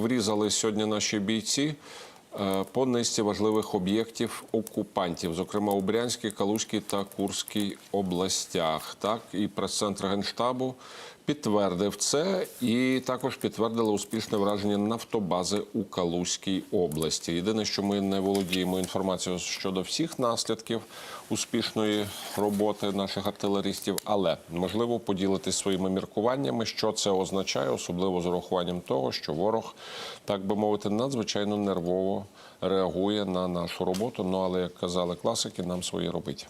Врізали сьогодні наші бійці е, по низці важливих об'єктів окупантів, зокрема у Брянській, Калузькій та Курській областях. Так і прес-центр генштабу підтвердив це, і також підтвердили успішне враження нафтобази у Калузькій області. Єдине, що ми не володіємо інформацією щодо всіх наслідків успішної роботи наших артилеристів, але можливо поділитись своїми міркуваннями, що це означає, особливо з урахуванням того, що ворог, так би мовити, надзвичайно нервово реагує на нашу роботу. Ну але як казали класики, нам свої робить.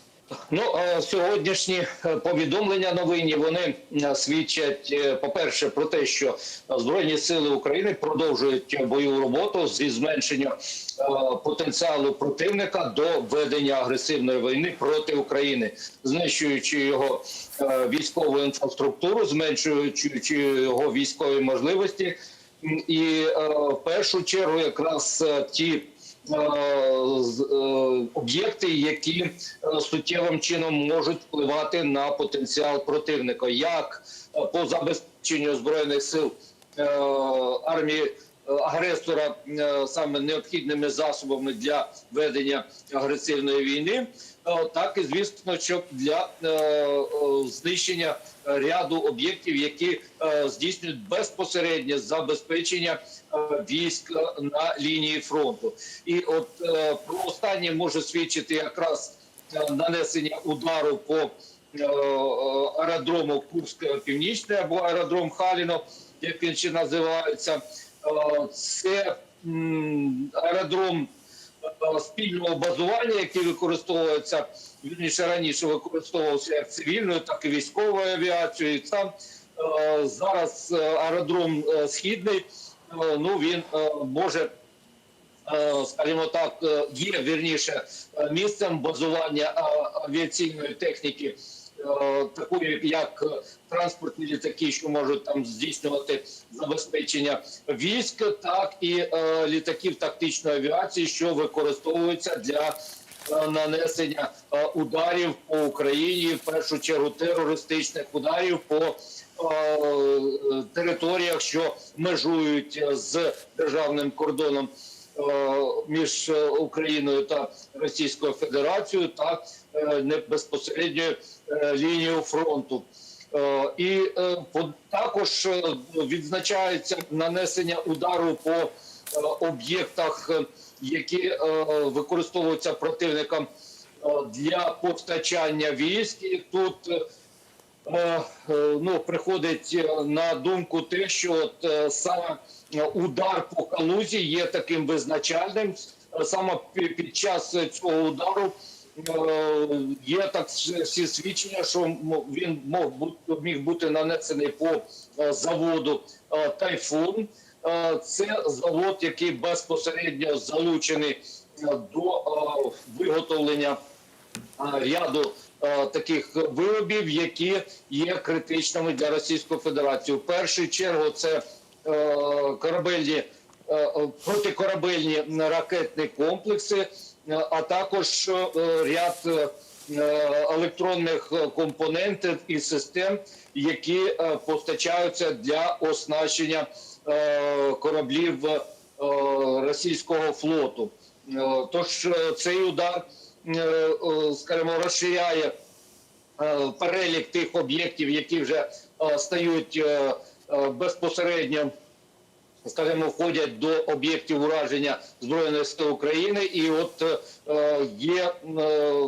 Ну сьогоднішні е, повідомлення новинні вони е, свідчать, е, по-перше, про те, що збройні сили України продовжують бойову роботу зі зменшення потенціалу противника до ведення агресивної війни проти України, знищуючи його військову інфраструктуру, зменшуючи його військові можливості, і в першу чергу якраз ті об'єкти, які е, суттєвим чином можуть впливати на потенціал противника, як е, по забезпеченню збройних сил е, армії е, агресора е, саме необхідними засобами для ведення агресивної війни, е, так і звісно, що для е, е, знищення ряду об'єктів, які е, здійснюють безпосереднє забезпечення е, військ на лінії фронту. І от е, про останнє може свідчити якраз е, нанесення удару по е, аеродрому Курськ Північний або аеродром Халіно, як він ще називається. Це аеродром спільного базування, який використовується вірніше раніше використовувався як цивільною, так і військовою авіацією. Там зараз аеродром східний. Е, Ну він е, може е, скажімо так, є вірніше місцем базування авіаційної техніки, такої як транспортні літаки, що можуть там здійснювати забезпечення військ, так і літаків тактичної авіації, що використовуються для нанесення ударів по Україні, в першу чергу терористичних ударів по територіях, що межують з державним кордоном е, між е, Україною та Російською Федерацією та е, не безпосередньою е, лінією фронту. Е, І е, також е, відзначається нанесення удару по е, об'єктах, е, які е, використовуються противником е, для постачання військ. І тут е, е, ну, приходить е, на думку те, що от е, саме е, удар по калузі є таким визначальним. Е, Саме під час е, цього удару е, є так всі свідчення, що він міг бути нанесений по е, заводу е, Тайфун. Е, Це завод, який безпосередньо залучений е, до е, виготовлення ряду е, таких виробів, які є критичними для Російської Федерації. В першу чергу це е, корабельні е, е, протикорабельні ракетні комплекси, е, а також е, ряд е, електронних компонентів і систем, які е, постачаються для оснащення е, кораблів е, російського флоту. Е, Тож е, цей удар, е, е, скажімо, розширяє е, перелік тих об'єктів, які вже е, стають е, е, безпосередньо, скажімо, входять до об'єктів ураження збройних сил України, і от е, є е,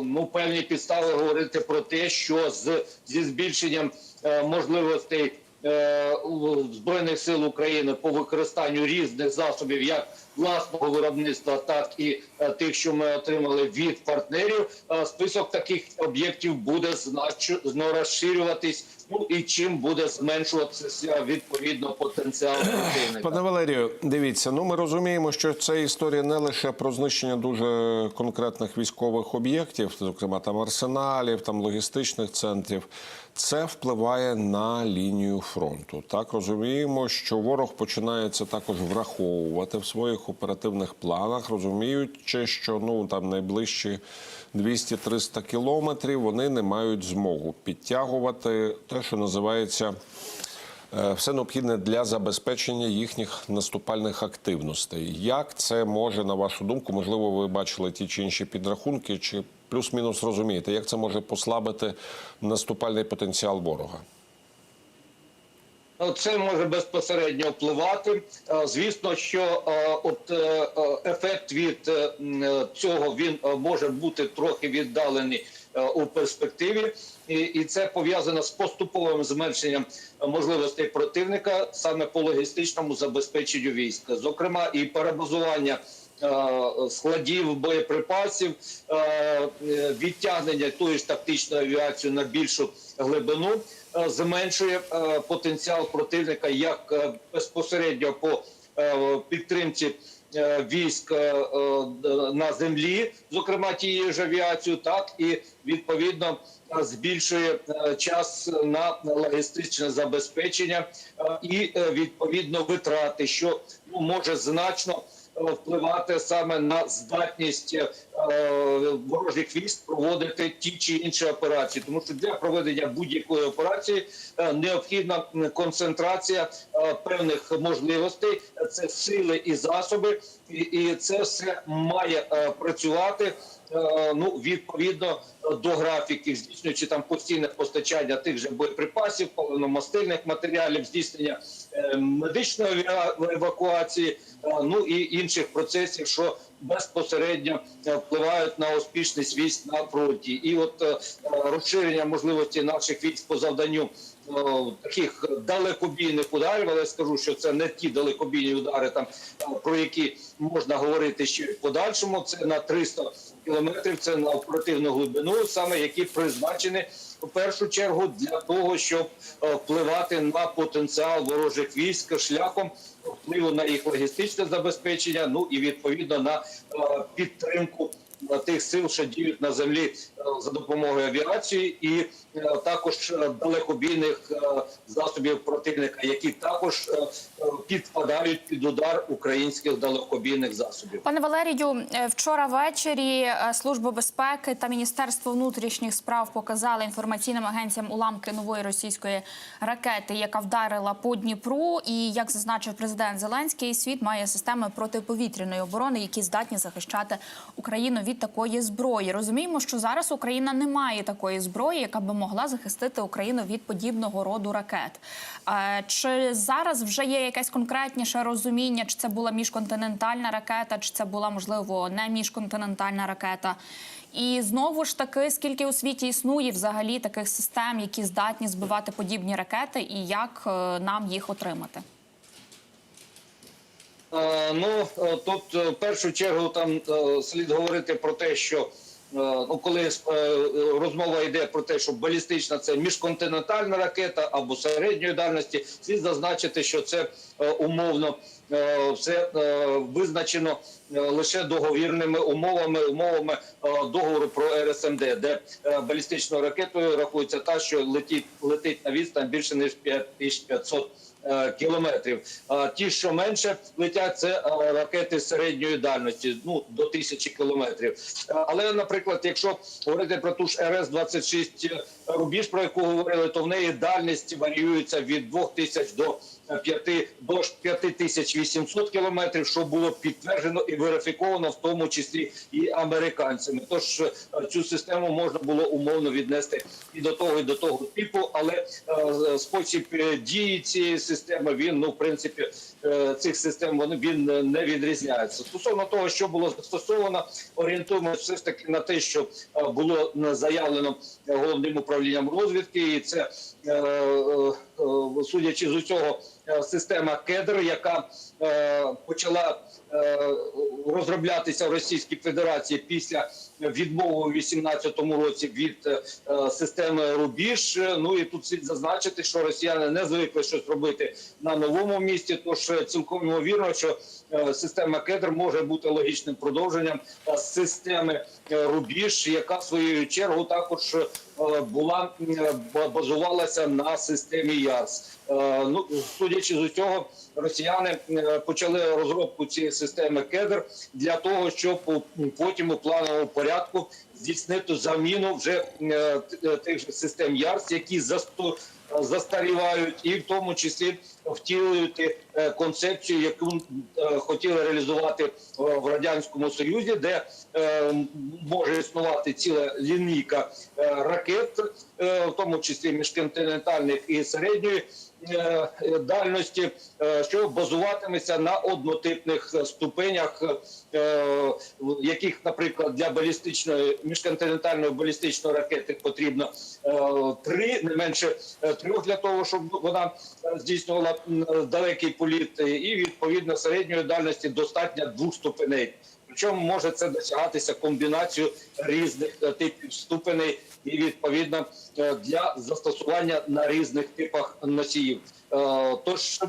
ну певні підстави говорити про те, що з зі збільшенням е, можливостей. е, Збройних сил України по використанню різних засобів, як власного виробництва, так і е, тих, що ми отримали від партнерів. Е, Список таких об'єктів буде значно розширюватись. Ну і чим буде зменшуватися відповідно потенціал противника. Пане Валерію, дивіться, ну ми розуміємо, що це історія не лише про знищення дуже конкретних військових об'єктів, зокрема там арсеналів, там логістичних центрів. Це впливає на лінію фронту. Так розуміємо, що ворог починає це також враховувати в своїх оперативних планах, розуміючи, що ну там найближчі 200-300 кілометрів вони не мають змогу підтягувати те, що називається все необхідне для забезпечення їхніх наступальних активностей. Як це може, на вашу думку, можливо, ви бачили ті чи інші підрахунки, чи плюс-мінус розумієте, як це може послабити наступальний потенціал ворога? Ну, Це може безпосередньо впливати. Е, Звісно, що е, от е, е, ефект від е, е, цього він е, може бути трохи віддалений е, у перспективі, і, це пов'язано з поступовим зменшенням е, можливостей противника саме по логістичному забезпеченню війська, зокрема і перебазування. е, Складів боєприпасів, е, е, відтягнення тої ж тактичної авіації на більшу глибину е, зменшує е, потенціал противника як е, безпосередньо по е, підтримці е, військ е, е, на землі, зокрема тією ж авіацією, так і відповідно е, збільшує е, час на логістичне забезпечення е, і е, відповідно витрати, що ну, може значно е, впливати саме на здатність е, ворожих військ проводити ті чи інші операції, тому що для проведення будь-якої операції е, необхідна концентрація е, певних можливостей, це сили і засоби, і, це все має е, працювати. е, Ну, відповідно до графіків, здійснюючи там постійне постачання тих же боєприпасів, паливно-мастильних матеріалів, здійснення е, медичної евакуації, ну і інших процесів, що безпосередньо впливають на успішність військ на фронті. І от розширення можливості наших військ по завданню таких далекобійних ударів, але скажу, що це не ті далекобійні удари, там е, про які можна говорити ще в подальшому. Це на 300 кілометрів, це на оперативну глибину, саме які призначені в першу чергу для того, щоб е, впливати на потенціал ворожих військ шляхом впливу на їх логістичне забезпечення, ну і відповідно на е, підтримку е, тих сил, що діють на землі е, за допомогою авіації, і е, також е, далекобійних засобів противника, які також підпадають під удар українських далекобійних засобів. Пане Валерію, вчора ввечері Служба безпеки та Міністерство внутрішніх справ показали інформаційним агенціям уламки нової російської ракети, яка вдарила по Дніпру. І як зазначив президент Зеленський, світ має системи протиповітряної оборони, які здатні захищати Україну від такої зброї. Розуміємо, що зараз Україна не має такої зброї, яка би могла захистити Україну від подібного роду ракет. Чи зараз вже є якесь конкретніше розуміння, чи це була міжконтинентальна ракета, чи це була можливо не міжконтинентальна ракета? І знову ж таки, скільки у світі існує взагалі таких систем, які здатні збивати подібні ракети, і як е, нам їх отримати? Е, Ну е, тут е, в першу чергу там слід говорити про те, що ну коли розмова йде про те, що балістична це міжконтинентальна ракета або середньої дальності, слід зазначити, що це умовно все визначено лише договірними умовами, умовами договору про РСМД, де балістичною ракетою рахується та, що летить летить на відстань більше ніж 5500 е, кілометрів. А ті, що менше летять, це е, ракети середньої дальності, ну до тисячі кілометрів. Е, Але, наприклад, якщо говорити про ту ж РС 26 рубіж, про яку говорили, то в неї дальність варіюється від 2000 до 5 до 5800 кілометрів, що було підтверджено і верифіковано, в тому числі і американцями. Тож е, цю систему можна було умовно віднести і до того, і до того типу, але е, спосіб е, дії цієї системи він ну в принципі цих систем вони він е, не відрізняється. Стосовно того, що було застосовано, орієнтуємося все ж таки на те, що е, було е, заявлено е, головним управлінням розвідки, і це е, е, е, судячи з усього, е, система кедр, яка е, почала е, розроблятися в Російській Федерації після відмови у 2018 році від е, е, системи Рубіж. Е, Ну і тут слід зазначити, що росіяни не звикли щось робити на новому місці. Тож е, цілком ймовірно, що е, система кедр може бути логічним продовженням е, системи е, Рубіж, яка в свою чергу також е, е, базувалася на системі ЯРС. Е, Ну судячи з усього, росіяни е, почали розробку цієї системи кедр для того, щоб потім у плановому порядку здійснити заміну вже е, тих же систем ЯРС, які засто е, застарівають, і в тому числі втілювати е, концепцію, яку хотіли реалізувати в радянському союзі, де може існувати ціла лінійка ракет, в тому числі міжконтинентальних і середньої дальності, е, що базуватиметься на однотипних е, ступенях, е, яких, наприклад, для балістичної міжконтинентальної балістичної ракети потрібно е, три, не менше е, трьох для того, щоб вона е, здійснювала далекий політ, е, і відповідно середньої дальності достатньо двох ступеней. Причому може це досягатися комбінацією різних е, типів ступеней і відповідно е, для застосування на різних типах носіїв. Е, Тож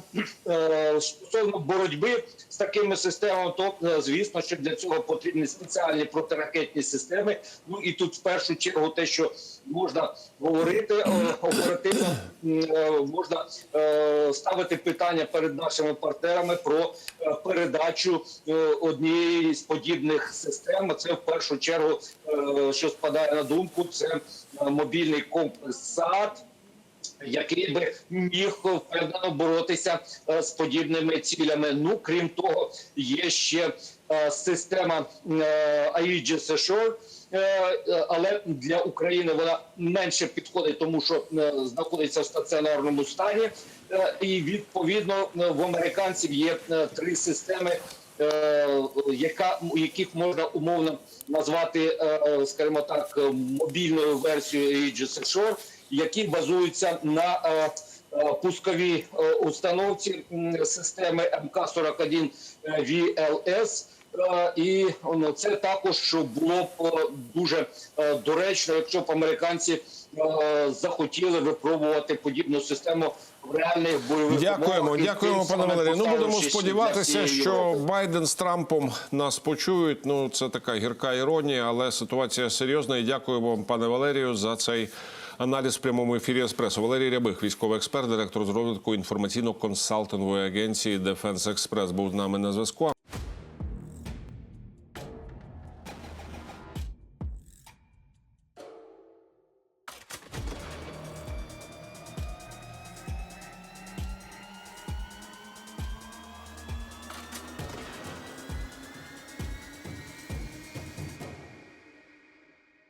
е, стосовно боротьби з такими системами, то звісно, що для цього потрібні спеціальні протиракетні системи. Ну і тут в першу чергу те, що можна говорити оперативно, можна ставити питання перед нашими партнерами про передачу однієї з подібних систем. Це в першу чергу, що спадає на думку, це мобільний комплекс САД який би міг впевнено боротися е, з подібними цілями. Ну крім того, є ще е, система е, Aegis Ashore, але для України вона менше підходить, тому що знаходиться в стаціонарному стані, і відповідно в американців є три системи. Е, Яка яких можна умовно назвати, е, скажімо так, е, мобільною версією Aegis Ashore, які базуються на пусковій установці системи МК-41 VLS. Е, І ну, це також що було б е, дуже е, доречно, якщо б американці захотіли випробувати подібну систему в реальних бойових Дякуємо, умовах. Дякуємо, пане Валерію. Ну будемо сподіватися, що. Байден з Трампом нас почують. Ну це така гірка іронія, але ситуація серйозна. І дякую вам, пане Валерію, за цей аналіз в прямому ефірі Еспресо. Валерій Рябих, військовий експерт, директор з розвитку інформаційно-консалтингової агенції Дефенс Експрес, був з нами на зв'язку.